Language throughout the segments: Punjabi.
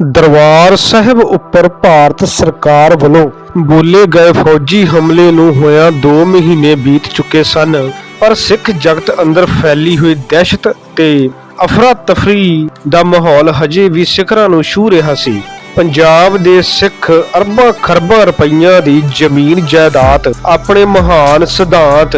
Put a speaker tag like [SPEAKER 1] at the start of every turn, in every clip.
[SPEAKER 1] ਦਰਬਾਰ ਸਾਹਿਬ ਉੱਪਰ ਭਾਰਤ ਸਰਕਾਰ ਵੱਲੋਂ ਬੋਲੇ ਗਏ ਫੌਜੀ ਹਮਲੇ ਨੂੰ ਹੋਇਆ 2 ਮਹੀਨੇ ਬੀਤ ਚੁੱਕੇ ਸਨ, ਪਰ ਸਿੱਖ ਜਗਤ ਅੰਦਰ ਫੈਲੀ ਹੋਈ ਦਹਿਸ਼ਤ ਤੇ ਅਫਰਾ ਤਫਰੀ ਦਾ ਮਾਹੌਲ ਹਜੇ ਵੀ ਸਿਖਰਾਂ ਨੂੰ ਛੂ ਰਿਹਾ ਸੀ। ਪੰਜਾਬ ਦੇ ਸਿੱਖ ਅਰਬਾਂ ਖਰਬਾਂ ਰੁਪਈਆਂ ਦੀ ਜ਼ਮੀਨ ਜਾਇਦਾਦ, ਆਪਣੇ ਮਹਾਨ ਸਿਧਾਂਤ,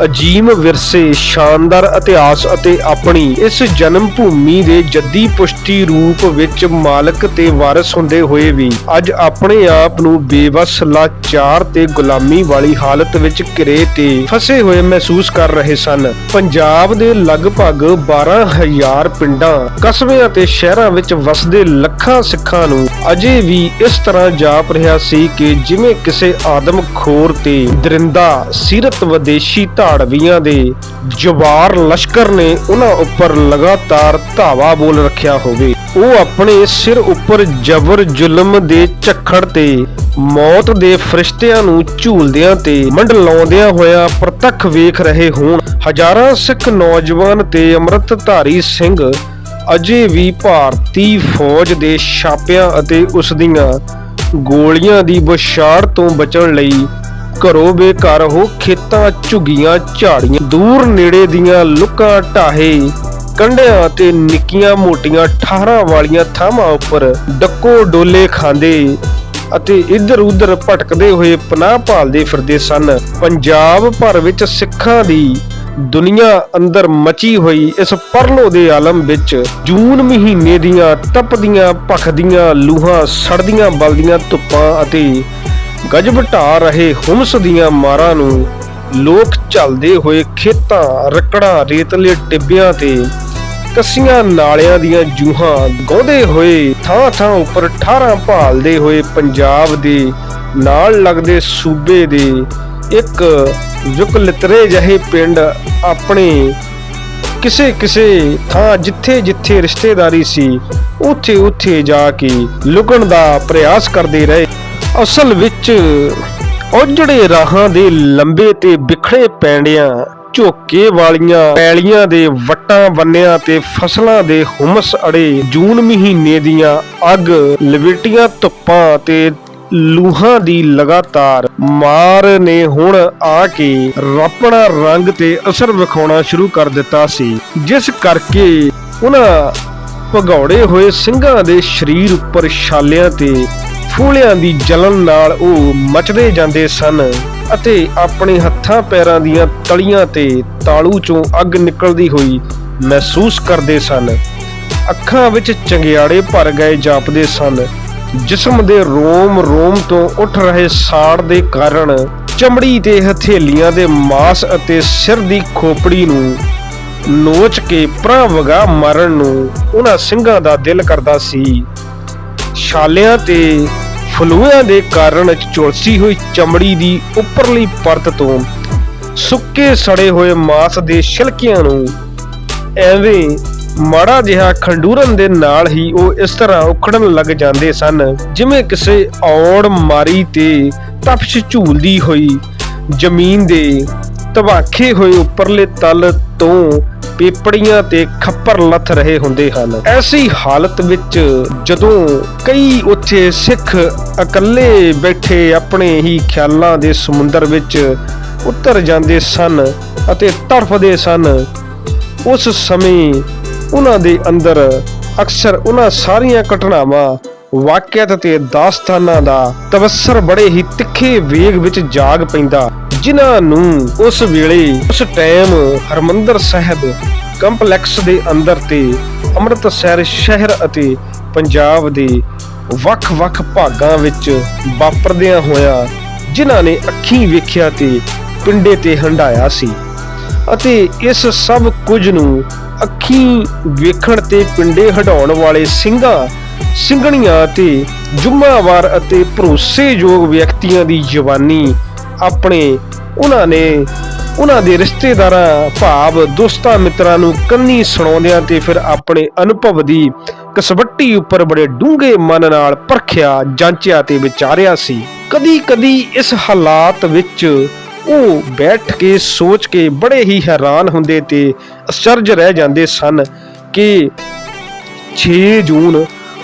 [SPEAKER 1] ਅਜੀਮ ਵਿਰਸੇ, ਸ਼ਾਨਦਾਰ ਇਤਿਹਾਸ ਅਤੇ ਆਪਣੀ ਇਸ ਜਨਮ ਭੂਮੀ ਦੇ ਜੱਦੀ ਪੁਸ਼ਟੀ ਰੂਪ ਵਿੱਚ ਮਾਲਕ ਤੇ ਵਾਰਿਸ ਹੁੰਦੇ ਹੋਏ ਵੀ ਅੱਜ ਆਪਣੇ ਆਪ ਨੂੰ ਬੇਵਸ, ਲਾਚਾਰ ਤੇ ਗੁਲਾਮੀ ਵਾਲੀ ਹਾਲਤ ਵਿੱਚ ਘਿਰੇ ਤੇ ਫਸੇ ਹੋਏ ਮਹਿਸੂਸ ਕਰ ਰਹੇ ਸਨ। ਪੰਜਾਬ ਦੇ ਲਗਭਗ 12000 ਪਿੰਡਾਂ, ਕਸਬਿਆਂ ਤੇ ਸ਼ਹਿਰਾਂ ਵਿੱਚ ਵਸਦੇ ਲੱਖਾਂ ਸਿੱਖਾਂ ਨੂੰ ਅਜੇ ਵੀ ਇਸ ਤਰ੍ਹਾਂ ਜਾਪ ਰਿਹਾ ਸੀ ਕਿ ਜਿਵੇਂ ਕਿਸੇ ਆਦਮਖੋਰ ਤੇ ਦਰਿੰਦਾ ਸੀਰਤ ਵਿਦੇਸ਼ੀ ਧਾੜਵੀਆਂ ਦੇ ਜਵਾਰ ਲਸ਼ਕਰ ਨੇ ਉਹਨਾਂ ਉੱਪਰ ਲਗਾਤਾਰ ਧਾਵਾ ਬੋਲ ਰੱਖਿਆ ਹੋਵੇ। ਉਹ ਆਪਣੇ ਸਿਰ ਉੱਪਰ ਜ਼ਬਰ ਜ਼ੁਲਮ ਦੇ ਝੱਖੜ ਤੇ ਮੌਤ ਦੇ ਫਰਿਸ਼ਤਿਆਂ ਨੂੰ ਝੂਲਦਿਆਂ ਤੇ ਮੰਡਲਾਉਂਦਿਆਂ ਹੋਇਆ ਪ੍ਰਤੱਖ ਵੇਖ ਰਹੇ ਹੋਣ। ਹਜ਼ਾਰਾਂ ਸਿੱਖ ਨੌਜਵਾਨ ਤੇ ਅੰਮ੍ਰਿਤਧਾਰੀ ਸਿੰਘ ਅਜੇ ਵੀ ਭਾਰਤੀ ਫੌਜ ਦੇ ਛਾਪਿਆਂ ਅਤੇ ਉਸ ਦੀਆਂ ਗੋਲੀਆਂ ਦੀ ਬੁਛਾੜ ਤੋਂ ਬਚਣ ਲਈ ਘਰੋਂ ਬੇਘਰ ਹੋ ਖੇਤਾਂ ਝੁੱਗੀਆਂ ਝਾੜੀਆਂ, ਦੂਰ ਨੇੜੇ ਦੀਆਂ ਲੁੱਕਾਂ ਢਾਹੇ, ਕੰਢਿਆਂ ਤੇ ਨਿੱਕੀਆਂ ਮੋਟੀਆਂ ਠਾਰਾਂ ਵਾਲੀਆਂ ਥਾਵਾਂ ਉੱਪਰ ਡੱਕੋ ਡੋਲੇ ਖਾਂਦੇ ਅਤੇ ਇੱਧਰ ਉੱਧਰ ਭਟਕਦੇ ਹੋਏ ਪਨਾਹ ਭਾਲਦੇ ਫਿਰਦੇ ਸਨ। ਪੰਜਾਬ ਭਰ ਵਿੱਚ ਸਿੱਖਾਂ ਦੀ ਦੁਨੀਆ ਅੰਦਰ ਮਚੀ ਹੋਈ ਇਸ ਪਰਲੋ ਦੇ ਆਲਮ ਵਿੱਚ ਜੂਨ ਮਹੀਨੇ ਦੀਆਂ ਤਪਦੀਆਂ ਭਖਦੀਆਂ, ਲੂਹਾਂ ਸੜਦੀਆਂ, ਬਲਦੀਆਂ ਧੁੱਪਾਂ ਅਤੇ ਗਜਬ ਢਾ ਰਹੇ ਹੁਮਸ ਦੀਆਂ ਮਾਰਾਂ ਨੂੰ ਲੋਕ ਚੱਲਦੇ ਹੋਏ ਖੇਤਾਂ, ਰਕੜਾਂ, ਰੇਤਲੇ ਟਿੱਬਿਆਂ ਤੇ ਕੱਸੀਆਂ ਨਾਲਿਆਂ ਦੀਆਂ ਜੂਹਾਂ ਗੋਦੇ ਹੋਏ ਥਾਂ ਥਾਂ ਉੱਪਰ ਠਾਰਾਂ ਭਾਲਦੇ ਹੋਏ ਪੰਜਾਬ ਦੇ ਨਾਲ ਲੱਗਦੇ ਸੂਬੇ ਦੇ ਇੱਕ ਜੁਕਲਤਰੇ ਜਿਹੇ ਪਿੰਡ ਆਪਣੇ ਕਿਸੇ ਕਿਸੇ ਥਾਂ ਜਿੱਥੇ ਜਿੱਥੇ ਰਿਸ਼ਤੇਦਾਰੀ ਸੀ, ਉੱਥੇ ਉੱਥੇ ਜਾ ਕੇ ਲੁਕਣ ਦਾ ਪ੍ਰਯਾਸ ਕਰਦੇ ਰਹੇ। ਅਸਲ ਵਿੱਚ ਉਜੜੇ ਰਾਹਾਂ ਦੇ ਲੰਬੇ ਤੇ ਵਿਖੜੇ ਪੈਂਡਿਆਂ, ਝੋਕੇ ਵਾਲੀਆਂ ਪੈਲੀਆਂ ਦੇ ਵਟਾਂ ਬੰਨਿਆਂ ਤੇ ਫਸਲਾਂ ਦੇ ਹੁਮਸ ਅੜੇ ਜੂਨ ਮਹੀਨੇ ਦੀਆਂ ਅੱਗ ਲਵੇਟੀਆਂ ਧੁੱਪਾਂ ਤੇ ਲੂਹਾਂ ਦੀ ਲਗਾਤਾਰ ਮਾਰ ਨੇ ਹੁਣ ਆ ਕੇ ਆਪਣਾ ਰੰਗ ਤੇ ਅਸਰ ਵਿਖਾਉਣਾ ਸ਼ੁਰੂ ਕਰ ਦਿੱਤਾ ਸੀ, ਜਿਸ ਕਰਕੇ ਉਹਨਾਂ ਭਗੌੜੇ ਹੋਏ ਸਿੰਘਾਂ ਦੇ ਸਰੀਰ ਉੱਪਰ ਛਾਲਿਆਂ ਤੇ ਫੂਲਿਆਂ ਦੀ ਜਲਨ ਨਾਲ ਉਹ ਮਚਦੇ ਜਾਂਦੇ ਸਨ ਅਤੇ ਆਪਣੇ ਹੱਥਾਂ ਪੈਰਾਂ ਦੀਆਂ ਤਲੀਆਂ ਤੇ ਤਾਲੂ ਚੋਂ ਅੱਗ ਨਿਕਲਦੀ ਹੋਈ ਮਹਿਸੂਸ ਕਰਦੇ ਸਨ। ਅੱਖਾਂ ਵਿੱਚ ਚੰਗਿਆੜੇ ਭਰ ਗਏ ਜਾਪਦੇ ਸਨ। ਜਿਸਮ ਦੇ ਰੋਮ ਰੋਮ ਤੋਂ ਉੱਠ ਰਹੇ ਸਾੜ ਦੇ ਕਾਰਨ ਚਮੜੀ ਤੇ ਹਥੇਲੀਆਂ ਦੇ ਮਾਸ ਅਤੇ ਸਿਰ ਦੀ ਖੋਪੜੀ ਨੂੰ ਨੋਚ ਕੇ ਪ੍ਰਾਂ ਵਗਾ ਮਾਰਨ ਨੂੰ ਉਹਨਾਂ ਸਿੰਘਾਂ ਦਾ ਦਿਲ ਕਰਦਾ ਸੀ। ਛਾਲਿਆਂ ਤੇ ਫਲੂਆਂ ਦੇ ਕਾਰਨ ਚੁਲਸੀ ਹੋਈ ਚਮੜੀ ਦੀ ਉੱਪਰਲੀ ਪਰਤ ਤੋਂ ਸੁੱਕੇ ਸੜੇ ਹੋਏ ਮਾਸ ਦੇ ਛਿਲਕਿਆਂ ਨੂੰ ਐਵੇਂ ਮਾੜਾ ਜਿਹਾ ਖੰਡੂਰਨ ਦੇ ਨਾਲ ਹੀ ਉਹ ਇਸ ਤਰ੍ਹਾਂ ਉਖੜਨ ਲੱਗ ਜਾਂਦੇ ਸਨ, ਜਿਵੇਂ ਕਿਸੇ ਔੜ ਮਾਰੀ ਤੇ ਤਪਸ਼ ਝੂਲਦੀ ਹੋਈ ਜ਼ਮੀਨ ਦੇ ਤਬਾਖੇ ਹੋਏ ਉੱਪਰਲੇ ਤਲ ਤੋਂ ਪੇਪੜੀਆਂ ਤੇ ਖੱਪਰ ਲੱਥ ਰਹੇ ਹੁੰਦੇ ਹਨ। ਐਸੀ ਹਾਲਤ ਵਿੱਚ ਜਦੋਂ ਕਈ ਉੱਥੇ ਸਿੱਖ ਇਕੱਲੇ ਬੈਠੇ ਆਪਣੇ ਹੀ ਖਿਆਲਾਂ ਦੇ ਸਮੁੰਦਰ ਵਿੱਚ ਉਤਰ ਜਾਂਦੇ ਸਨ ਅਤੇ ਤੜਫਦੇ ਸਨ, ਉਸ ਸਮੇਂ ਉਹਨਾਂ ਦੇ ਅੰਦਰ ਅਕਸਰ ਉਹਨਾਂ ਸਾਰੀਆਂ ਘਟਨਾਵਾਂ ਵਾਕਿਆਤ ਤੇ ਦਾਸਤਾਨਾਂ ਦਾ ਤਵੱਸਰ ਬੜੇ ਹੀ ਤਿੱਖੇ ਵੇਗ ਵਿੱਚ ਜਾਗ ਪੈਂਦਾ। ਜਿਨ੍ਹਾਂ ਨੂੰ ਉਸ ਵੇਲੇ, ਉਸ ਟਾਈਮ ਹਰਮੰਦਰ ਸਾਹਿਬ ਕੰਪਲੈਕਸ ਦੇ ਅੰਦਰ ਤੇ ਅੰਮ੍ਰਿਤਸਰ ਸ਼ਹਿਰ ਅਤੇ ਪੰਜਾਬ ਦੇ ਵੱਖ-ਵੱਖ ਭਾਗਾਂ ਵਿੱਚ ਵਾਪਰਦਿਆਂ ਹੋਇਆ ਜਿਨ੍ਹਾਂ ਨੇ ਅੱਖੀਂ ਵੇਖਿਆ ਤੇ ਪਿੰਡੇ ਤੇ ਹੰਡਾਇਆ ਸੀ। ਅਤੇ ਇਸ ਸਭ ਕੁਝ ਨੂੰ ਅੱਖੀਂ ਵੇਖਣ ਤੇ ਪਿੰਡੇ ਹਟਾਉਣ ਵਾਲੇ ਸਿੰਘਾਂ, ਸਿੰਘਣੀਆਂ ਤੇ ਜੁੰਮਾਵਾਰ ਅਤੇ ਭਰੋਸੇਯੋਗ ਵਿਅਕਤੀਆਂ ਦੀ ਜਵਾਨੀ ਆਪਣੇ ਉਹਨਾਂ ਨੇ ਉਹਨਾਂ ਦੇ ਰਿਸ਼ਤੇਦਾਰਾਂ, ਭਾਵ ਦੋਸਤਾਂ ਮਿੱਤਰਾਂ ਨੂੰ ਕੰਨੀ ਸੁਣਾਉਂਦਿਆਂ ਤੇ ਫਿਰ ਆਪਣੇ ਅਨੁਭਵ ਦੀ ਕਸਵੱਟੀ ਉੱਪਰ ਬੜੇ ਡੂੰਘੇ ਮਨ ਨਾਲ ਪਰਖਿਆ, ਜਾਂਚਿਆ ਤੇ ਵਿਚਾਰਿਆ ਸੀ। ਕਦੀ ਕਦੀ ਇਸ ਹਾਲਾਤ ਵਿੱਚ ਉਹ ਬੈਠ ਕੇ ਸੋਚ ਕੇ ਬੜੇ ਹੀ ਹੈਰਾਨ ਹੁੰਦੇ ਤੇ ਅਚਰਜ ਰਹਿ ਜਾਂਦੇ ਸਨ ਕਿ 6 ਜੂਨ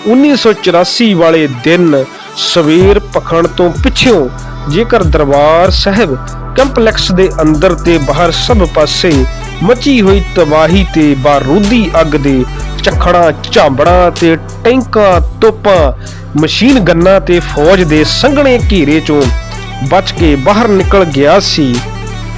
[SPEAKER 1] 1984 ਵਾਲੇ ਦਿਨ ਸਵੇਰ ਪਖਣ ਤੋਂ ਪਿੱਛੋਂ ਜੇਕਰ ਦਰਬਾਰ ਸਾਹਿਬ ਕੰਪਲੈਕਸ ਦੇ ਅੰਦਰ ਤੇ ਬਾਹਰ ਸਭ ਪਾਸੇ ਮਚੀ ਹੋਈ ਤਬਾਹੀ ਤੇ ਬਾਰੂਦੀ ਅੱਗ ਦੇ ਝਖੜਾਂ, ਝਾਂਬੜਾਂ ਤੇ ਟੈਂਕਾਂ, ਤੋਪਾਂ ਮਸ਼ੀਨ ਗੰਨਾਂ ਤੇ ਫੌਜ ਦੇ ਸੰਘਣੇ ਘੇਰੇ ਚੋਂ ਬਚ ਕੇ ਬਾਹਰ ਨਿਕਲ ਗਿਆ ਸੀ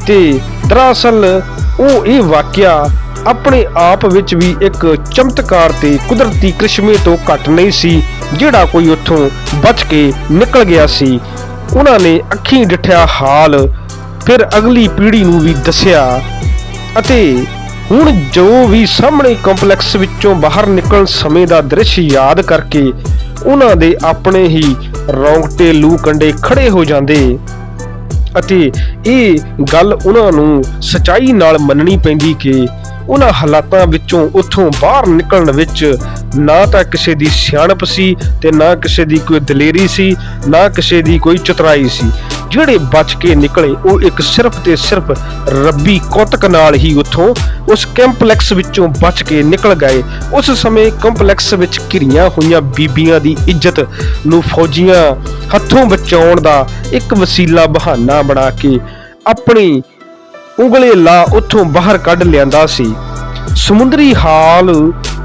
[SPEAKER 1] ਤੇ ਦਰਅਸਲ ਉਹ ਇਹ ਵਾਕਿਆ ਆਪਣੇ ਆਪ ਵਿੱਚ ਵੀ ਇੱਕ ਚਮਤਕਾਰ ਤੇ ਕੁਦਰਤੀ ਕ੍ਰਿਸ਼ਮੇ ਤੋਂ ਘੱਟ ਨਹੀਂ ਸੀ, ਜਿਹੜਾ ਕੋਈ ਉੱਥੋਂ ਬਚ ਕੇ ਨਿਕਲ ਗਿਆ ਸੀ। ਉਹਨਾਂ ਨੇ ਅੱਖੀਂ ਡਿਠਿਆ ਹਾਲ, ਫਿਰ ਅਗਲੀ ਪੀੜ੍ਹੀ ਨੂੰ ਵੀ ਦੱਸਿਆ ਅਤੇ ਹੁਣ ਜੋ ਵੀ ਸਾਹਮਣੇ ਕੰਪਲੈਕਸ ਵਿੱਚੋਂ ਬਾਹਰ ਨਿਕਲਣ ਸਮੇਂ ਦਾ ਦ੍ਰਿਸ਼ ਯਾਦ ਕਰਕੇ ਉਹਨਾਂ ਦੇ ਆਪਣੇ ਹੀ ਰੌਂਗਟੇ ਲੂ ਕੰਡੇ ਖੜੇ ਹੋ ਜਾਂਦੇ। ਅਤੇ ਇਹ ਗੱਲ ਉਹਨਾਂ ਨੂੰ ਸਚਾਈ ਨਾਲ ਮੰਨਣੀ ਪੈਂਦੀ ਕਿ ਉਹਨਾਂ ਹਾਲਾਤਾਂ ਵਿੱਚੋਂ ਉੱਥੋਂ ਬਾਹਰ ਨਿਕਲਣ ਵਿੱਚ ਨਾ ਤਾਂ ਕਿਸੇ ਦੀ ਸਿਆਣਪ ਸੀ ਤੇ ਨਾ ਕਿਸੇ ਦੀ ਕੋਈ ਦਲੇਰੀ ਸੀ, ਨਾ ਕਿਸੇ ਦੀ ਕੋਈ ਚਤਰਾਈ ਸੀ। ਜਿਹੜੇ ਬਚ ਕੇ ਨਿਕਲੇ, ਉਹ ਇੱਕ ਸਿਰਫ ਤੇ ਸਿਰਫ ਰੱਬੀ ਕੌਤਕ ਨਾਲ ਹੀ ਉੱਥੋਂ ਉਸ ਕੰਪਲੈਕਸ ਵਿੱਚੋਂ ਬਚ ਕੇ ਨਿਕਲ ਗਏ। ਉਸ ਸਮੇਂ ਕੰਪਲੈਕਸ ਵਿੱਚ ਘਿਰੀਆਂ ਹੋਈਆਂ ਬੀਬੀਆਂ ਦੀ ਇੱਜ਼ਤ ਨੂੰ ਫੌਜੀਆਂ ਹੱਥੋਂ ਬਚਾਉਣ ਦਾ ਇੱਕ ਵਸੀਲਾ ਬਹਾਨਾ ਬਣਾ ਕੇ ਆਪਣੀ ਉਂਗਲੇ ਲਾ ਉੱਥੋਂ ਬਾਹਰ ਕੱਢ ਲਿਆਂਦਾ ਸੀ। ਸਮੁੰਦਰੀ ਹਾਲ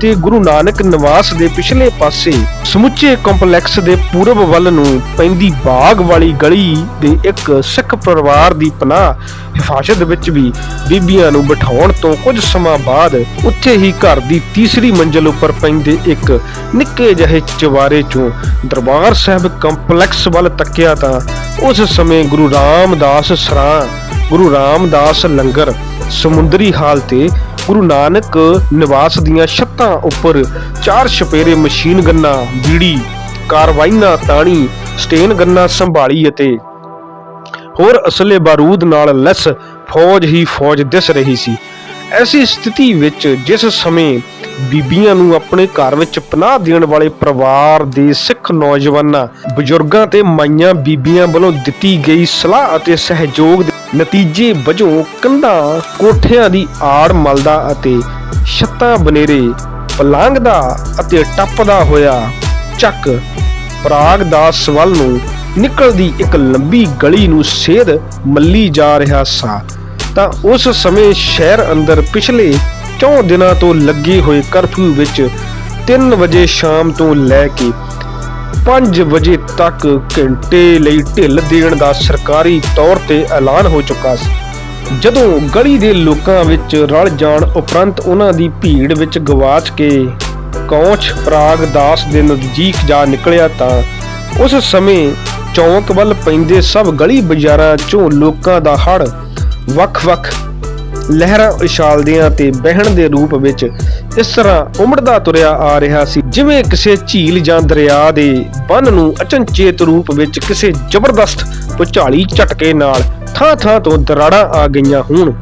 [SPEAKER 1] ਤੇ ਗੁਰੂ ਨਾਨਕ ਨਿਵਾਸ ਦੇ ਪਿਛਲੇ ਪਾਸੇ ਸਮੁੱਚੇ ਕੰਪਲੈਕਸ ਦੇ ਪੂਰਬ ਵੱਲ ਨੂੰ ਪੈਂਦੀ ਬਾਗ ਵਾਲੀ ਗਲੀ ਦੇ ਇੱਕ ਸਿੱਖ ਪਰਿਵਾਰ ਦੀ ਪਨਾਹ ਹਿਫਾਜ਼ਤ ਵਿੱਚ ਵੀ ਬੀਬੀਆਂ ਨੂੰ ਬਿਠਾਉਣ ਤੋਂ ਕੁਝ ਸਮਾਂ ਬਾਅਦ ਉੱਥੇ ਹੀ ਘਰ ਦੀ ਤੀਸਰੀ ਮੰਜ਼ਲ ਉੱਪਰ ਪੈਂਦੇ ਇੱਕ ਨਿੱਕੇ ਜਿਹੇ ਚਵਾਰੇ ਚੋਂ ਦਰਬਾਰ ਸਾਹਿਬ ਕੰਪਲੈਕਸ ਵੱਲ ਤੱਕਿਆ ਤਾਂ ਉਸ ਸਮੇਂ ਗੁਰੂ ਰਾਮਦਾਸ ਸਰਾਂ, ਗੁਰੂ ਰਾਮਦਾਸ ਲੰਗਰ ਸਮੁੰਦਰੀ ਹਾਲ ਤੇ ਗੁਰੂ ਨਾਨਕ ਨਿਵਾਸ ਦੀਆਂ ਛੱਤਾਂ ਉੱਪਰ ਚਾਰ ਛਪੇਰੇ ਮਸ਼ੀਨ ਗੰਨਾਂ, ਬੀੜੀ ਕਾਰਵਾਈਆਂ ਤਾਣੀ, ਸਟੇਨ ਗੰਨਾਂ ਸੰਭਾਲੀ ਅਤੇ ਹੋਰ ਅਸਲੇ ਬਾਰੂਦ ਨਾਲ ਲੈਸ ਫੌਜ ਹੀ ਫੌਜ ਦਿਸ ਰਹੀ ਸੀ। ਐਸੀ ਸਥਿਤੀ ਵਿੱਚ ਜਿਸ ਸਮੇਂ ਬੀਬੀਆਂ ਨੂੰ ਆਪਣੇ ਘਰ ਵਿੱਚ ਪਨਾਹ ਦੇਣ ਵਾਲੇ ਪਰਿਵਾਰ ਦੇ ਸਿੱਖ ਨੌਜਵਾਨਾਂ, ਬਜ਼ੁਰਗਾਂ ਤੇ ਮਾਈਆਂ ਬੀਬੀਆਂ ਵੱਲੋਂ ਦਿੱਤੀ ਗਈ ਸਲਾਹ ਅਤੇ ਸਹਿਯੋਗ ਨਤੀਜੇ ਵਜੋਂ ਕੰਧਾਂ, ਕੋਠਿਆਂ ਦੀ ਆੜ ਮਲਦਾ ਅਤੇ ਛੱਤਾਂ ਬਨੇਰੇ ਪਲਾਂਘਦਾ ਅਤੇ ਟੱਪਦਾ ਹੋਇਆ ਚੱਕ ਪ੍ਰਾਗ ਦਾਸ ਵੱਲ ਨੂੰ ਨਿਕਲਦੀ ਇੱਕ ਲੰਬੀ ਗਲੀ ਨੂੰ ਸੇਧ ਮੱਲੀ ਜਾ ਰਿਹਾ ਸਾਂ। ਤਾਂ ਉਸ ਸਮੇਂ ਸ਼ਹਿਰ ਅੰਦਰ ਪਿਛਲੇ 4 ਦਿਨਾਂ ਤੋਂ ਲੱਗੇ ਹੋਏ ਕਰਫਿਊ ਵਿੱਚ 3 ਵਜੇ ਸ਼ਾਮ ਤੋਂ ਲੈ ਕੇ 5 ਵਜੇ ਤੱਕ ਘੰਟੇ ਲਈ ਢਿੱਲ ਦੇਣ ਦਾ ਸਰਕਾਰੀ ਤੌਰ ਤੇ ਐਲਾਨ ਹੋ ਚੁੱਕਾ ਸੀ। ਜਦੋਂ ਗਲੀ ਦੇ ਲੋਕਾਂ ਵਿੱਚ ਰਲ ਜਾਣ ਉਪਰੰਤ ਉਹਨਾਂ ਦੀ ਭੀੜ ਵਿੱਚ ਗਵਾਚ ਕੇ ਕੌਂਚ ਪ੍ਰਾਗ ਦਾਸ ਦੇ ਨਜ਼ਦੀਕ ਜਾ ਨਿਕਲਿਆ ਤਾਂ ਉਸ ਸਮੇਂ ਚੌਂਕ ਵੱਲ ਪੈਂਦੇ ਸਭ ਗਲੀ ਬਾਜ਼ਾਰਾਂ ਚੋਂ ਲੋਕਾਂ ਦਾ ਹੜ ਵੱਖ-ਵੱਖ ਲਹਿਰਾਂ ਉਛਾਲਦਿਆਂ ਤੇ ਬਹਿਣ ਦੇ ਰੂਪ ਵਿੱਚ ਇਸ ਤਰ੍ਹਾਂ ਉਮੜਦਾ ਤੁਰਿਆ ਆ ਰਿਹਾ ਸੀ। ਜਿਵੇਂ ਕਿਸੇ ਝੀਲ ਜਾਂ ਦਰਿਆ ਦੇ ਬੰਨ ਨੂੰ ਅਚਨਚੇਤ ਰੂਪ ਵਿੱਚ ਕਿਸੇ ਜ਼ਬਰਦਸਤ ਭੁਚਾਲੀ ਝਟਕੇ ਨਾਲ ਥਾਂ-ਥਾਂ ਤੋਂ ਦਰਾੜਾਂ ਆ ਗਈਆਂ ਹੋਣ।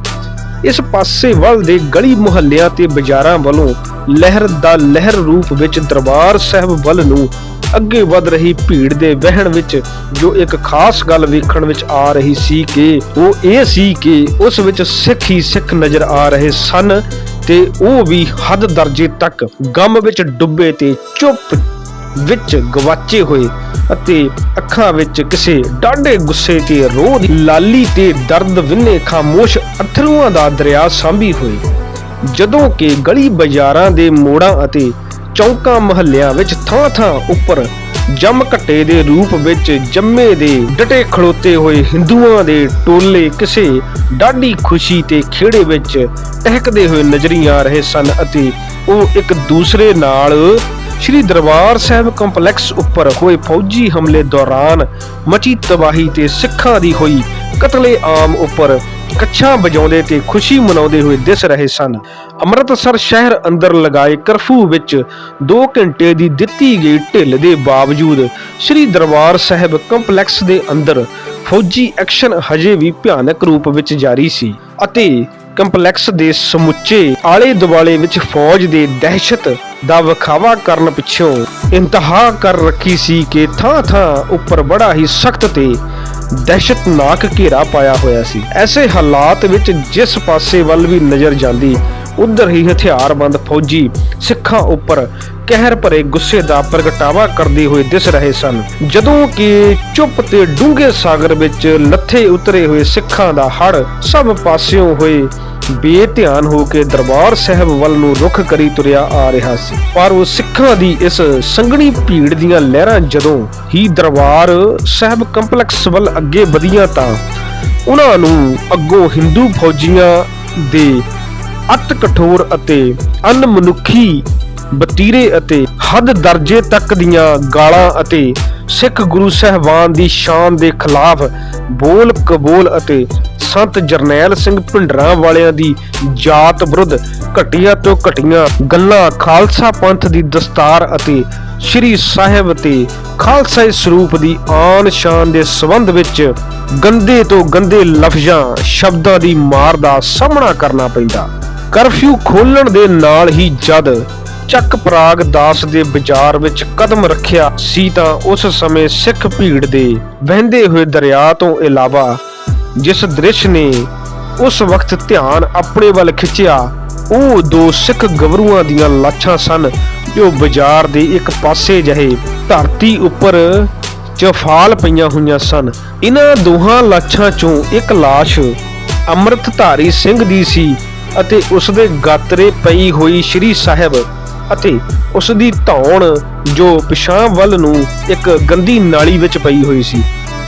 [SPEAKER 1] ਇਸ ਪਾਸੇ ਵੱਲ ਦੇ ਗਲੀ ਮੁਹੱਲਿਆਂ ਤੇ ਬਾਜ਼ਾਰਾਂ ਵੱਲੋਂ ਲਹਿਰ ਦਾ ਲਹਿਰ ਰੂਪ ਵਿੱਚ ਦਰਬਾਰ ਸਾਹਿਬ ਵੱਲ ਨੂੰ ਅੱਗੇ ਵਧ ਰਹੀ ਭੀੜ ਦੇ ਵਹਿਣ ਵਿੱਚ ਜੋ ਇੱਕ ਖਾਸ ਗੱਲ ਵੇਖਣ ਵਿੱਚ ਆ ਰਹੀ ਸੀ ਕਿ ਉਹ ਇਹ ਸੀ ਕਿ ਉਸ ਵਿੱਚ ਸਿੱਖ ਹੀ ਸਿੱਖ ਨਜ਼ਰ ਆ ਰਹੇ ਸਨ ਤੇ ਉਹ ਵੀ ਹੱਦ ਦਰਜੇ ਤੱਕ ਗਮ ਵਿੱਚ ਡੁੱਬੇ ਤੇ ਚੁੱਪ ਵਿੱਚ ਗਵਾਚੇ ਹੋਏ ਅਤੇ ਅੱਖਾਂ ਵਿੱਚ ਕਿਸੇ ਡਾਢੇ ਗੁੱਸੇ ਤੇ ਰੋਹ ਦੀ ਲਾਲੀ ਤੇ ਦਰਦ ਵਿੰਨੇ ਖਾਮੋਸ਼ ਅਥਰੂਆਂ ਦਾ ਦਰਿਆ ਸਾਂਭੀ ਹੋਏ। ਜਦੋਂ ਕਿ ਗਲੀ ਬਾਜ਼ਾਰਾਂ ਦੇ ਮੋੜਾਂ ਅਤੇ ਚੌਂਕਾਂ ਮਹੱਲਿਆਂ ਵਿੱਚ ਥਾਂ-ਥਾਂ ਉੱਪਰ ਜੰਮ ਘੱਟੇ ਦੇ ਰੂਪ ਵਿੱਚ ਜੰਮੇ ਦੇ ਡਟੇ ਖੜੋਤੇ ਹੋਏ ਹਿੰਦੂਆਂ ਦੇ ਟੋਲੇ ਕਿਸੇ ਡਾਢੀ ਖੁਸ਼ੀ ਤੇ ਖੇੜੇ ਵਿੱਚ ਟਹਿਕਦੇ ਹੋਏ ਨਜ਼ਰੀ ਆ ਰਹੇ ਸਨ ਅਤੇ ਉਹ ਇੱਕ ਦੂਸਰੇ ਨਾਲ ਸ਼੍ਰੀ ਦਰਬਾਰ ਸਾਹਿਬ ਕੰਪਲੈਕਸ ਉੱਪਰ ਹੋਏ ਫੌਜੀ ਹਮਲੇ ਦੌਰਾਨ ਮਚੀ ਤਬਾਹੀ ਤੇ ਸਿੱਖਾਂ ਦੀ ਹੋਈ ਕਤਲੇ ਆਮ ਉੱਪਰ ਕੱਛਾਂ ਵਜਾਉਂਦੇ ਤੇ ਖੁਸ਼ੀ ਮਨਾਉਂਦੇ ਹੋਏ ਦਿਸ ਰਹੇ ਸਨ। ਅੰਮ੍ਰਿਤਸਰ ਸ਼ਹਿਰ ਅੰਦਰ ਲਗਾਏ ਕਰਫਿਊ ਵਿੱਚ 2 ਘੰਟੇ ਦੀ ਦਿੱਤੀ ਗਈ ਢਿੱਲ ਦੇ ਬਾਵਜੂਦ ਸ੍ਰੀ ਦਰਬਾਰ ਸਾਹਿਬ ਕੰਪਲੈਕਸ ਦੇ ਅੰਦਰ ਫੌਜੀ ਐਕਸ਼ਨ ਹਜੇ ਵੀ ਭਿਆਨਕ ਰੂਪ ਵਿੱਚ ਜਾਰੀ ਸੀ ਅਤੇ ਕੰਪਲੈਕਸ ਦੇ ਸਮੁੱਚੇ ਆਲੇ ਦੁਆਲੇ ਵਿੱਚ ਫੌਜ ਦੇ ਦਹਿਸ਼ਤ ਦਾ ਵਿਖਾਵਾ ਕਰਨ ਪਿੱਛੋਂ ਇੰਤਹਾ ਕਰ ਰੱਖੀ ਸੀ ਕਿ ਥਾਂ-ਥਾਂ ਉੱਪਰ ਬੜਾ ਹੀ ਸਖਤ ਤੇ ਦਹਿਸ਼ਤਨਾਕ ਘੇਰਾ ਪਾਇਆ ਹੋਇਆ ਸੀ। ਐਸੇ ਹਾਲਾਤ ਵਿੱਚ ਜਿਸ ਪਾਸੇ ਵੱਲ ਵੀ ਨਜ਼ਰ ਜਾਂਦੀ, ਉਧਰ ਹੀ ਹਥਿਆਰਬੰਦ ਫੌਜੀ ਸਿੱਖਾਂ ਉੱਪਰ ਕਹਿਰ ਭਰੇ ਗੁੱਸੇ ਦਾ ਪ੍ਰਗਟਾਵਾ ਕਰਦੇ ਹੋਏ ਦਿਸ ਰਹੇ ਸਨ। ਜਦੋਂ ਕਿ ਚੁੱਪ ਤੇ ਡੂੰਘੇ ਸਾਗਰ ਵਿੱਚ ਲੱਥੇ ਉਤਰੇ ਹੋਏ ਸਿੱਖਾਂ ਦਾ ਹੜ ਸਭ ਪਾਸਿਓਂ ਹੋਏ ਬੇਧਿਆਨ ਹੋ ਕੇ ਦਰਬਾਰ ਸਾਹਿਬ ਵੱਲ ਨੂੰ ਰੁਖ ਕਰੀ ਤੁਰਿਆ ਆ ਰਿਹਾ ਸੀ। ਪਰ ਉਹ ਸਿੱਖਾਂ ਦੀ ਇਸ ਸੰਘਣੀ ਭੀੜ ਦੀਆਂ ਲਹਿਰਾਂ ਜਦੋਂ ਹੀ ਦਰਬਾਰ ਸਾਹਿਬ ਕੰਪਲੈਕਸ ਵੱਲ ਅੱਗੇ ਵਧੀਆਂ ਤਾਂ ਉਹਨਾਂ ਨੂੰ ਅੱਗੋਂ ਹਿੰਦੂ ਫੌਜੀਆਂ ਦੇ ਅਤ ਕਠੋਰ ਅਤੇ ਅਨਮਨੁੱਖੀ ਬਤੀਰੇ ਅਤੇ ਹੱਦ ਦਰਜੇ ਤੱਕ ਦੀਆਂ ਗਾਲਾਂ ਅਤੇ ਸਿੱਖ ਗੁਰੂ ਸਾਹਿਬਾਨ ਦੀ ਸ਼ਾਨ ਦੇ ਖਿਲਾਫ ਬੋਲ ਕਬੋਲ ਅਤੇ ਸੰਤ ਜਰਨੈਲ ਸਿੰਘ ਭਿੰਡਰਾਂ ਵਾਲਿਆਂ ਦੀ ਜਾਤ ਵਿਰੁੱਧ ਘਟੀਆਂ ਤੋਂ ਘਟੀਆਂ ਗੱਲਾਂ ਖਾਲਸਾ ਪੰਥ ਦੀ ਦਸਤਾਰ ਅਤੇ ਸ਼੍ਰੀ ਸਾਹਿਬ ਤੇ ਖਾਲਸਾਈ ਸਰੂਪ ਦੀ ਆਨ ਸ਼ਾਨ ਦੇ ਸੰਬੰਧ ਵਿੱਚ ਗੰਦੇ ਤੋਂ ਗੰਦੇ ਲਫ਼ਜ਼ਾਂ, ਸ਼ਬਦਾਂ ਦੀ ਮਾਰ ਦਾ ਸਾਹਮਣਾ ਕਰਨਾ ਪੈਂਦਾ। ਕਰਫਿਊ ਖੋਲਣ ਦੇ ਨਾਲ ਹੀ ਜਦ ਚੱਕ ਪ੍ਰਾਗ ਦਾਸ ਦੇ ਬਾਜ਼ਾਰ ਵਿੱਚ ਕਦਮ ਰੱਖਿਆ ਸੀ ਤਾਂ ਉਸ ਸਮੇਂ ਸਿੱਖ ਭੀੜ ਦੇ ਵਹਿੰਦੇ ਹੋਏ ਦਰਿਆ ਤੋਂ ਇਲਾਵਾ ਜਿਸ ਦ੍ਰਿਸ਼ ਨੇ ਉਸ ਵਕਤ ਧਿਆਨ ਆਪਣੇ ਵੱਲ ਖਿੱਚਿਆ, ਉਹ ਦੋ ਸਿੱਖ ਗੱਭਰੂਆਂ ਦੀਆਂ ਲਾਸ਼ਾਂ ਸਨ, ਜੋ ਬਾਜ਼ਾਰ ਦੇ ਇੱਕ ਪਾਸੇ ਜਹੇ ਧਰਤੀ ਉੱਪਰ ਚਫਾਲ ਪਈਆਂ ਹੋਈਆਂ ਸਨ। ਇਹਨਾਂ ਦੋਹਾਂ ਲਾਸ਼ਾਂ ਚੋਂ ਇੱਕ ਲਾਸ਼ ਅੰਮ੍ਰਿਤਧਾਰੀ ਸਿੰਘ ਦੀ ਸੀ ਅਤੇ ਉਸ ਦੇ ਗਾਤਰੇ ਪਈ ਹੋਈ ਸ਼੍ਰੀ ਸਾਹਿਬ ਅਤੇ ਉਸ ਦੀ ਧੌਣ ਜੋ ਪਿਸ਼ਾਂ ਵੱਲ ਨੂੰ ਇੱਕ ਗੰਦੀ ਨਾਲੀ ਵਿੱਚ ਪਈ ਹੋਈ ਸੀ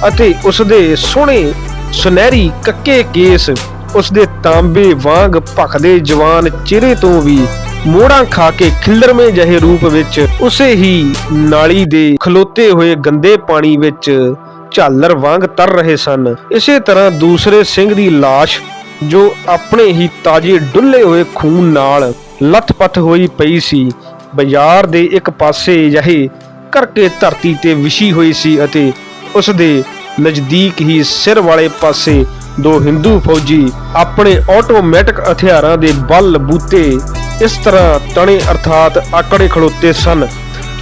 [SPEAKER 1] ਅਤੇ ਉਸ ਦੇ ਸੋਹਣੇ ਸੁਨਹਿਰੀ ਕੱਕੇ ਕੇਸ ਉਸ ਦੇ ਤਾਂਬੇ ਵਾਂਗ ਭਖਦੇ ਜਵਾਨ ਚਿਹਰੇ ਤੋਂ ਵੀ ਮੋੜਾਂ ਖਾ ਕੇ ਖਿੱਲਰਵੇਂ ਜਿਹੇ ਰੂਪ ਵਿੱਚ ਉਸੇ ਹੀ ਨਾਲੀ ਦੇ ਖਲੋਤੇ ਹੋਏ ਗੰਦੇ ਪਾਣੀ ਵਿੱਚ ਝਾਲਰ ਵਾਂਗ ਤਰ ਰਹੇ ਸਨ। ਇਸੇ ਤਰ੍ਹਾਂ ਦੂਸਰੇ ਸਿੰਘ ਦੀ ਲਾਸ਼, ਜੋ ਆਪਣੇ ਹੀ ਤਾਜੇ ਡੁੱਲੇ ਹੋਏ ਖੂਨ ਨਾਲ ਲੱਥਪੱਥ ਹੋਈ ਪਈ ਸੀ, ਬਾਜ਼ਾਰ ਦੇ ਇੱਕ ਪਾਸੇ ਜਹੇ ਕਰਕੇ ਧਰਤੀ ਤੇ ਵਿਛੀ ਹੋਈ ਸੀ ਅਤੇ ਉਸ ਦੇ ਨਜ਼ਦੀਕ ਹੀ ਸਿਰ ਵਾਲੇ ਪਾਸੇ ਦੋ ਹਿੰਦੂ ਫੌਜੀ ਆਪਣੇ ਆਟੋਮੈਟਿਕ ਹਥਿਆਰਾਂ ਦੇ ਬਲ ਬੂਤੇ ਇਸ ਤਰ੍ਹਾਂ ਤਣੇ ਅਰਥਾਤ ਆਕੜੇ ਖੜੋਤੇ ਸਨ,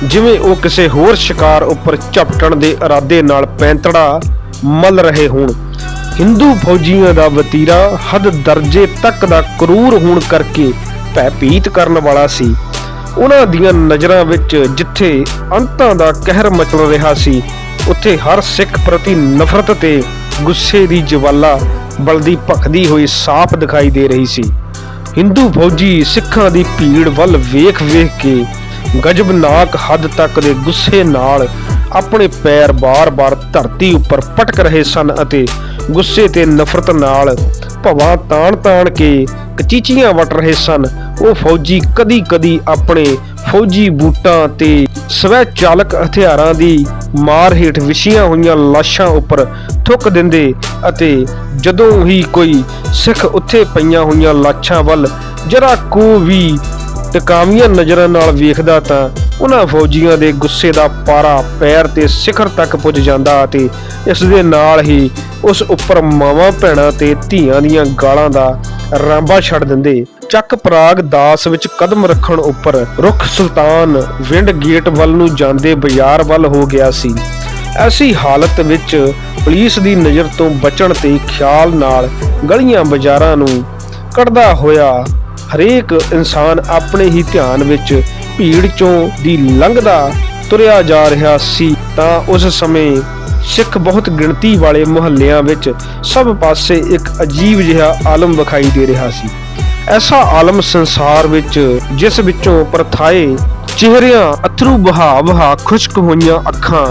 [SPEAKER 1] ਜਿਵੇਂ ਉਹ ਕਿਸੇ ਹੋਰ ਸ਼ਿਕਾਰ ਉੱਪਰ ਝਪਟਣ ਦੇ ਇਰਾਦੇ ਨਾਲ ਪੈਂਤੜਾ ਮਲ ਰਹੇ ਹੋਣ। ਹਿੰਦੂ ਫੌਜੀਆਂ ਦਾ ਵਤੀਰਾ ਹੱਦ ਦਰਜੇ ਤੱਕ ਦਾ ਕਰੂਰ ਹੋਣ ਕਰਕੇ ਭੈਭੀਤ ਕਰਨ ਵਾਲਾ ਸੀ। ਉਹਨਾਂ ਦੀਆਂ ਨਜ਼ਰਾਂ ਵਿੱਚ ਜਿੱਥੇ ਅੰਤਾਂ ਦਾ ਕਹਿਰ ਮਚਲ ਰਿਹਾ ਸੀ ਉੱਥੇ ਹਰ ਸਿੱਖ ਪ੍ਰਤੀ ਨਫ਼ਰਤ ਤੇ ਗੁੱਸੇ ਦੀ ਜਵਾਲਾ ਬਲਦੀ ਭਖਦੀ ਹੋਈ ਸਾਫ਼ ਦਿਖਾਈ ਦੇ ਰਹੀ ਸੀ। ਹਿੰਦੂ ਫੌਜੀ ਸਿੱਖਾਂ ਦੀ ਭੀੜ ਵੱਲ ਵੇਖ-ਵੇਖ ਕੇ ਗਜਬਨਾਕ ਹੱਦ ਤੱਕ ਦੇ ਗੁੱਸੇ ਨਾਲ ਆਪਣੇ ਪੈਰ ਬਾਰ-ਬਾਰ ਧਰਤੀ ਉੱਪਰ ਪਟਕ ਰਹੇ ਸਨ ਅਤੇ ਗੁੱਸੇ ਤੇ ਨਫ਼ਰਤ ਨਾਲ ਭਵਾਂ ਤਾਣ-ਤਾਣ ਕੇ ਕਚੀਚੀਆਂ ਵਟ ਰਹੇ ਸਨ। ਉਹ ਫੌਜੀ ਕਦੀ-ਕਦੀ ਆਪਣੇ ਫੌਜੀ ਬੂਟਾਂ ਤੇ ਸਵੈ ਚਾਲਕ ਹਥਿਆਰਾਂ ਦੀ ਮਾਰ ਹੇਠ ਵਿਛੀਆਂ ਹੋਈਆਂ ਲਾਸ਼ਾਂ ਉੱਪਰ ਥੁੱਕ ਦਿੰਦੇ ਅਤੇ ਜਦੋਂ ਹੀ ਕੋਈ ਸਿੱਖ ਉੱਥੇ ਪਈਆਂ ਹੋਈਆਂ ਲਾਸ਼ਾਂ ਵੱਲ ਜਰਾ ਕੋ ਵੀ ਟਿਕਾਵੀਆਂ ਨਜ਼ਰਾਂ ਨਾਲ ਵੇਖਦਾ ਤਾਂ ਉਹਨਾਂ ਫੌਜੀਆਂ ਦੇ ਗੁੱਸੇ ਦਾ ਪਾਰਾ ਪੈਰ ਤੇ ਸਿਖਰ ਤੱਕ ਪੁੱਜ ਜਾਂਦਾ ਅਤੇ ਇਸ ਦੇ ਨਾਲ ਹੀ ਉਸ ਉੱਪਰ ਮਾਵਾਂ, ਭੈਣਾਂ ਤੇ ਧੀਆਂ ਦੀਆਂ ਗਾਲਾਂ ਦਾ ਰਾਂਬਾ ਛੱਡ ਦਿੰਦੇ। ਚੱਕ ਪ੍ਰਾਗ ਦਾਸ ਵਿੱਚ ਕਦਮ ਰੱਖਣ ਉੱਪਰ ਰੁੱਖ ਸੁਲਤਾਨ ਵਿੰਡ ਗੇਟ ਵੱਲ ਨੂੰ ਜਾਂਦੇ ਬਾਜ਼ਾਰ ਵੱਲ ਹੋ ਗਿਆ ਸੀ। ਐਸੀ ਹਾਲਤ ਵਿੱਚ ਪੁਲਿਸ ਦੀ ਨਜ਼ਰ ਤੋਂ ਬਚਣ ਤੇ ਖਿਆਲ ਨਾਲ ਗਲੀਆਂ ਬਾਜ਼ਾਰਾਂ ਨੂੰ ਕੱਢਦਾ ਹੋਇਆ ਹਰੇਕ ਇਨਸਾਨ ਆਪਣੇ ਹੀ ਧਿਆਨ ਵਿੱਚ ਭੀੜ ਚੋਂ ਦੀ ਲੰਘਦਾ ਤੁਰਿਆ ਜਾ ਰਿਹਾ ਸੀ ਤਾਂ ਉਸ ਸਮੇਂ ਸਿੱਖ ਬਹੁਤ ਗਿਣਤੀ ਵਾਲੇ ਮੁਹੱਲਿਆਂ ਵਿੱਚ ਸਭ ਪਾਸੇ ਇੱਕ ਅਜੀਬ ਜਿਹਾ ਆਲਮ ਵਿਖਾਈ ਦੇ ਰਿਹਾ ਸੀ। ਐਸਾ ਆਲਮ ਸੰਸਾਰ ਵਿੱਚ ਜਿਸ ਵਿੱਚੋਂ ਪਰਥਾਏ ਚਿਹਰਿਆਂ ਅਥਰੂ ਬਹਾ ਬਹਾ ਖੁਸ਼ਕ ਹੋਈਆਂ ਅੱਖਾਂ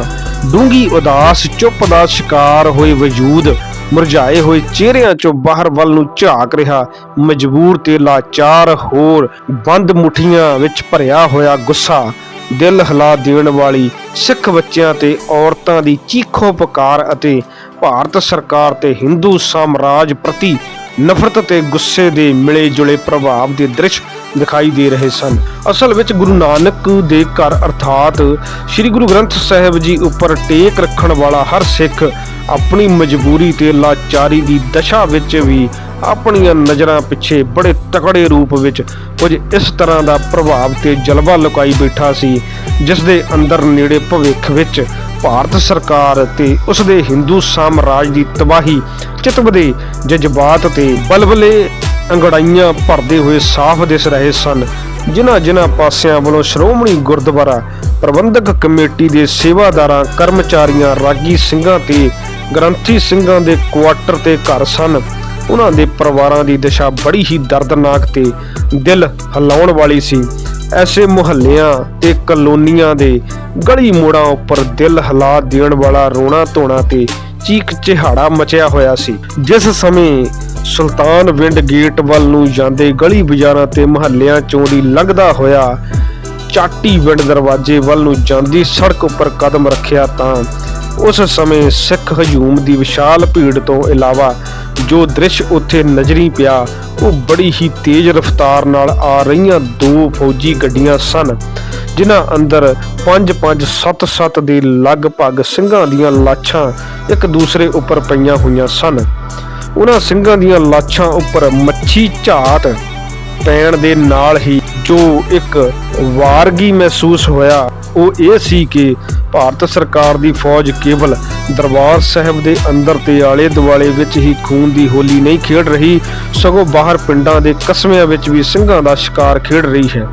[SPEAKER 1] ਡੂੰਗੀ ਉਦਾਸ ਚੁੱਪ ਦਾ ਸ਼ਿਕਾਰ ਹੋਏ ਵਜੂਦ ਮੁਰਝਾਏ ਹੋਏ ਚਿਹਰਿਆਂ ਚੋਂ ਬਾਹਰ ਵੱਲ ਨੂੰ ਝਾਕ ਰਿਹਾ ਮਜਬੂਰ ਤੇ ਲਾਚਾਰ ਹੋਰ ਬੰਦ ਮੁਠੀਆਂ ਵਿੱਚ ਭਰਿਆ ਹੋਇਆ ਗੁੱਸਾ। ਦਿਲ ਹਿਲਾ ਦੇਣ ਵਾਲੀ ਸਿੱਖ ਬੱਚਿਆਂ ਤੇ ਔਰਤਾਂ ਦੀ ਚੀਖੋ ਪੁਕਾਰ ਅਤੇ ਭਾਰਤ ਸਰਕਾਰ ਤੇ ਹਿੰਦੂ ਸਾਮਰਾਜ ਪ੍ਰਤੀ ਨਫ਼ਰਤ ਤੇ ਗੁੱਸੇ ਦੇ ਮਿਲੇ ਜੁਲੇ ਪ੍ਰਭਾਵ ਦੇ ਦ੍ਰਿਸ਼ ਦਿਖਾਈ ਦੇ ਰਹੇ ਸਨ। ਅਸਲ ਵਿੱਚ ਗੁਰੂ ਨਾਨਕ ਦੇ ਘਰ ਅਰਥਾਤ ਸ੍ਰੀ ਗੁਰੂ ਗ੍ਰੰਥ ਸਾਹਿਬ ਜੀ ਉੱਪਰ ਟੇਕ ਰੱਖਣ ਵਾਲਾ ਹਰ ਸਿੱਖ ਆਪਣੀ ਮਜਬੂਰੀ ਤੇ ਲਾਚਾਰੀ ਦੀ ਦਸ਼ਾ ਵਿੱਚ ਵੀ ਆਪਣੀਆਂ ਨਜ਼ਰਾਂ ਪਿੱਛੇ ਬੜੇ ਤਕੜੇ ਰੂਪ ਵਿੱਚ ਕੁਝ ਇਸ ਤਰ੍ਹਾਂ ਦਾ ਪ੍ਰਭਾਵ ਤੇ ਜਲਵਾ ਲੁਕਾਈ ਬੈਠਾ ਸੀ, ਜਿਸ ਦੇ ਅੰਦਰ ਨੇੜੇ ਭਵਿੱਖ ਵਿੱਚ ਭਾਰਤ ਸਰਕਾਰ ਤੇ ਉਸ ਦੇ ਹਿੰਦੂ ਸਾਮਰਾਜ ਦੀ ਤਬਾਹੀ, ਚਿਤਵਦੇ ਜਜ਼ਬਾਤ ਤੇ ਬਲਬਲੇ ਅੰਗੜਾਈਆਂ ਭਰਦੇ ਹੋਏ ਸਾਫ਼ ਦਿਸ ਰਹੇ ਸਨ। ਜਿਨ੍ਹਾਂ ਜਿਨ੍ਹਾਂ ਪਾਸਿਆਂ ਵੱਲੋਂ ਸ਼੍ਰੋਮਣੀ ਗੁਰਦੁਆਰਾ ਪ੍ਰਬੰਧਕ ਕਮੇਟੀ ਦੇ ਸੇਵਾਦਾਰਾਂ, ਕਰਮਚਾਰੀਆਂ, ਰਾਗੀ ਸਿੰਘਾਂ ਤੇ ਗ੍ਰੰਥੀ ਸਿੰਘਾਂ ਦੇ ਕੁਆਟਰ ਤੇ ਘਰ ਸਨ। ਉਹਨਾਂ ਦੇ ਪਰਿਵਾਰਾਂ ਦੀ ਦਸ਼ਾ ਬੜੀ ਹੀ ਦਰਦਨਾਕ ਤੇ ਦਿਲ ਹਿਲਾਉਣ ਵਾਲੀ ਸੀ। ਐਸੇ ਮੁਹੱਲਿਆਂ ਤੇ ਕਲੋਨੀਆਂ ਦੇ ਗਲੀ ਮੋੜਾਂ ਉੱਪਰ ਦਿਲ ਹਿਲਾ ਦੇਣ ਵਾਲਾ ਰੋਣਾ ਧੋਣਾ ਤੇ ਚੀਕ ਚਿਹਾੜਾ ਮਚਿਆ ਹੋਇਆ ਸੀ। ਜਿਸ ਸਮੇਂ ਸੁਲਤਾਨ ਵਿੰਡ ਗੇਟ ਵੱਲ ਨੂੰ ਜਾਂਦੇ ਗਲੀ ਬਾਜ਼ਾਰਾਂ ਤੇ ਮੁਹੱਲਿਆਂ ਚੋਂ ਦੀ ਲੰਘਦਾ ਹੋਇਆ ਚਾਟੀ ਵਿੰਡ ਦਰਵਾਜ਼ੇ ਵੱਲ ਨੂੰ ਜਾਂਦੀ ਸੜਕ ਉੱਪਰ ਕਦਮ ਰੱਖਿਆ ਤਾਂ ਉਸ ਸਮੇਂ ਸਿੱਖ ਹਜੂਮ ਦੀ ਵਿਸ਼ਾਲ ਭੀੜ ਤੋਂ ਇਲਾਵਾ ਜੋ ਦ੍ਰਿਸ਼ ਉੱਥੇ ਨਜ਼ਰੀ ਪਿਆ, ਉਹ ਬੜੀ ਹੀ ਤੇਜ਼ ਰਫ਼ਤਾਰ ਨਾਲ ਆ ਰਹੀਆਂ ਦੋ ਫੌਜੀ ਗੱਡੀਆਂ ਸਨ, ਜਿਨ੍ਹਾਂ ਅੰਦਰ 5-5 7-7 ਦੇ ਲਗਭਗ ਸਿੰਘਾਂ ਦੀਆਂ ਲਾਸ਼ਾਂ ਇੱਕ ਦੂਸਰੇ ਉੱਪਰ ਪਈਆਂ ਹੋਈਆਂ ਸਨ। ਉਹਨਾਂ ਸਿੰਘਾਂ ਦੀਆਂ ਲਾਸ਼ਾਂ ਉੱਪਰ ਮੱਛੀ ਝਾਤ ਪੈਣ ਦੇ ਨਾਲ ਹੀ ਜੋ ਇੱਕ ਵਾਰਗੀ ਮਹਿਸੂਸ ਹੋਇਆ, ਉਹ ਇਹ ਸੀ ਕਿ ਭਾਰਤ ਸਰਕਾਰ ਦੀ ਫੌਜ ਕੇਵਲ ਦਰਬਾਰ ਸਾਹਿਬ ਦੇ ਅੰਦਰ ਤੇ ਆਲੇ ਦੁਆਲੇ ਵਿੱਚ ਹੀ ਖੂਨ ਦੀ ਹੋਲੀ ਨਹੀਂ ਖੇਡ ਰਹੀ, ਸਗੋਂ ਬਾਹਰ ਪਿੰਡਾਂ ਦੇ ਕਸਬਿਆਂ ਵਿੱਚ ਵੀ ਸਿੰਘਾਂ ਦਾ ਸ਼ਿਕਾਰ ਖੇਡ ਰਹੀ ਹੈ।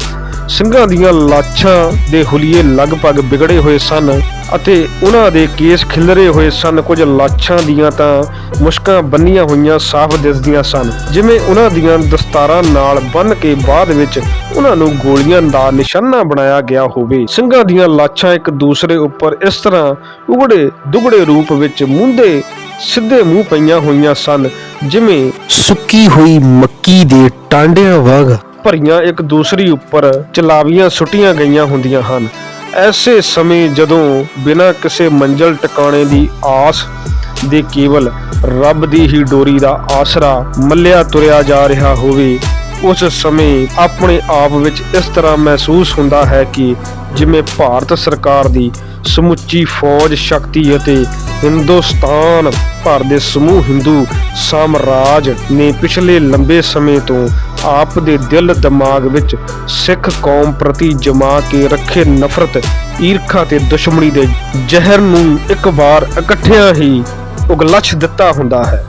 [SPEAKER 1] ਸਿੰਘਾਂ ਦੀਆਂ ਲਾਸ਼ਾਂ ਦੇ ਹੁਲੀਏ ਲਗਭਗ ਵਿਗੜੇ ਹੋਏ ਸਨ। ਅਤੇ ਉਹਨਾਂ ਦੇ ਕੇਸ ਖਿਲਰੇ ਹੋਏ ਸਨ। ਕੁਝ ਲਾਸ਼ਾਂ ਦੀਆਂ ਤਾਂ ਮੁਸ਼ਕਾਂ ਬੰਨੀਆਂ ਹੋਈਆਂ ਸਾਫ਼ ਦਿਸਦੀਆਂ ਸਨ। ਜਿਵੇਂ ਉਹਨਾਂ ਦੀਆਂ ਦਸਤਾਰਾਂ ਨਾਲ ਬੰਨ ਕੇ ਬਾਅਦ ਵਿੱਚ ਉਹਨਾਂ ਨੂੰ ਗੋਲੀਆਂ ਦਾ ਨਿਸ਼ਾਨਾ ਬਣਾਇਆ ਗਿਆ ਹੋਵੇ। ਸਿੰਘਾਂ ਦੀਆਂ ਲਾਸ਼ਾਂ ਇੱਕ ਦੂਸਰੇ ਉੱਪਰ ਇਸ ਤਰ੍ਹਾਂ ਉਗੜੇ ਦੁਗੜੇ ਰੂਪ ਵਿੱਚ ਮੁੰਦੇ ਸਿੱਧੇ ਮੂੰਹ ਪਈਆਂ ਹੋਈਆਂ ਸਨ ਜਿਵੇਂ
[SPEAKER 2] ਸੁੱਕੀ ਹੋਈ ਮੱਕੀ ਦੇ ਟਾਂਡਿਆਂ ਵਾਂਗ।
[SPEAKER 1] ਭਰੀਆਂ ਇੱਕ ਦੂਸਰੀ ਉੱਪਰ ਚਲਾਵੀਆਂ ਸੁੱਟੀਆਂ ਗਈਆਂ ਹੁੰਦੀਆਂ ਹਨ। ਐਸੇ ਸਮੇਂ ਜਦੋਂ ਬਿਨਾਂ ਕਿਸੇ ਮੰਜ਼ਲ ਟਿਕਾਣੇ ਦੀ ਆਸ ਦੇ ਕੇਵਲ ਰੱਬ ਦੀ ਹੀ ਡੋਰੀ ਦਾ ਆਸਰਾ ਮੱਲਿਆ ਤੁਰਿਆ ਜਾ ਰਿਹਾ ਹੋਵੇ, ਉਸ ਸਮੇਂ ਆਪਣੇ ਆਪ ਵਿੱਚ ਇਸ ਤਰ੍ਹਾਂ ਮਹਿਸੂਸ ਹੁੰਦਾ ਹੈ ਕਿ ਜਿਵੇਂ ਭਾਰਤ ਸਰਕਾਰ ਦੀ ਸਮੁੱਚੀ ਫੌਜ ਸ਼ਕਤੀ ਅਤੇ ਹਿੰਦੁਸਤਾਨ ਭਰ ਦੇ ਸਮੂਹ ਹਿੰਦੂ ਸਾਮਰਾਜ ਨੇ ਪਿਛਲੇ ਲੰਬੇ ਸਮੇਂ ਤੋਂ ਆਪ ਦੇ ਦਿਲ ਦਿਮਾਗ ਵਿੱਚ ਸਿੱਖ ਕੌਮ ਪ੍ਰਤੀ ਜਮਾ ਕੇ ਰੱਖੇ ਨਫ਼ਰਤ, ਈਰਖਾ ਤੇ ਦੁਸ਼ਮਣੀ ਦੇ ਜ਼ਹਿਰ ਨੂੰ ਇੱਕ ਵਾਰ ਇਕੱਠਿਆਂ ਹੀ ਉਗਲਛ ਦਿੱਤਾ ਹੁੰਦਾ ਹੈ।